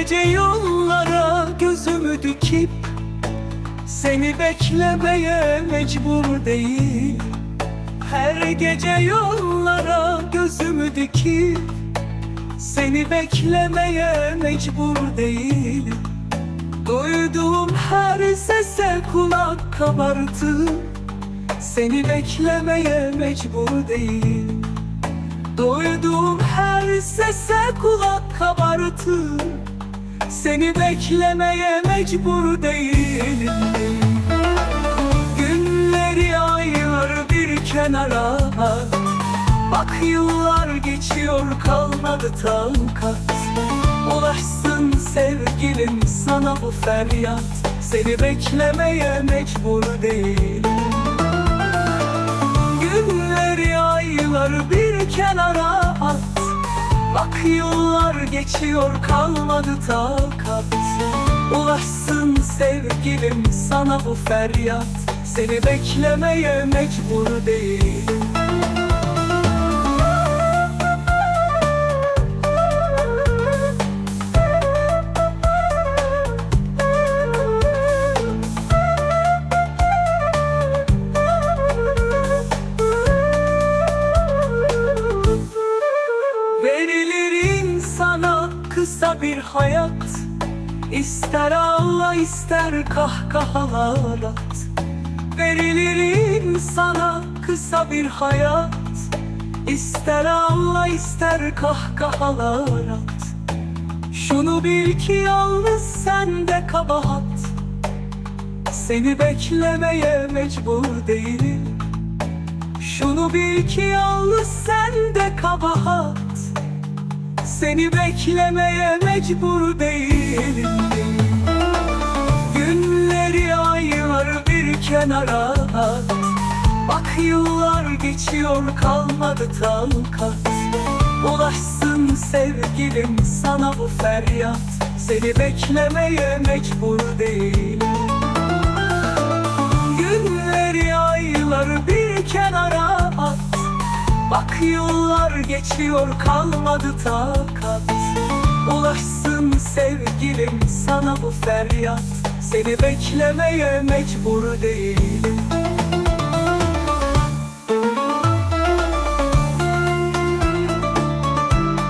gece yollara gözümü dikip Seni beklemeye mecbur değil. Her gece yollara gözümü dikip Seni beklemeye mecbur değil. Duyduğum her sese kulak kabartı Seni beklemeye mecbur değil. Duyduğum her sese kulak kabartır Seni beklemeye mecbur değilim. Günleri aylar bir kenara. Bak yıllar geçiyor kalmadı takat. Ulaşsın sevgilim sana bu feryat. Seni beklemeye mecbur değilim. Günleri aylar bir kenara. at Bak yıllar geçiyor kalmadı takat. Ulaşsın sevgilim sana bu feryat. Seni beklemeye mecbur değilim kısa bir hayat. İster ağla ister kahkahalar at. Verilir insana kısa bir hayat. İster ağla ister kahkahalar at. Şunu bil ki yalnız sende kabahat. Seni beklemeye mecbur değilim. Şunu bil ki yalnız sende kabahat Seni beklemeye mecbur değilim. Günleri aylar bir kenara at. Bak yıllar geçiyor kalmadı takat Ulaşsın sevgilim sana bu feryat. Seni beklemeye mecbur değilim Bak yıllar geçiyor kalmadı takat. Ulaşsın sevgilim sana bu feryat. Seni beklemeye mecbur değilim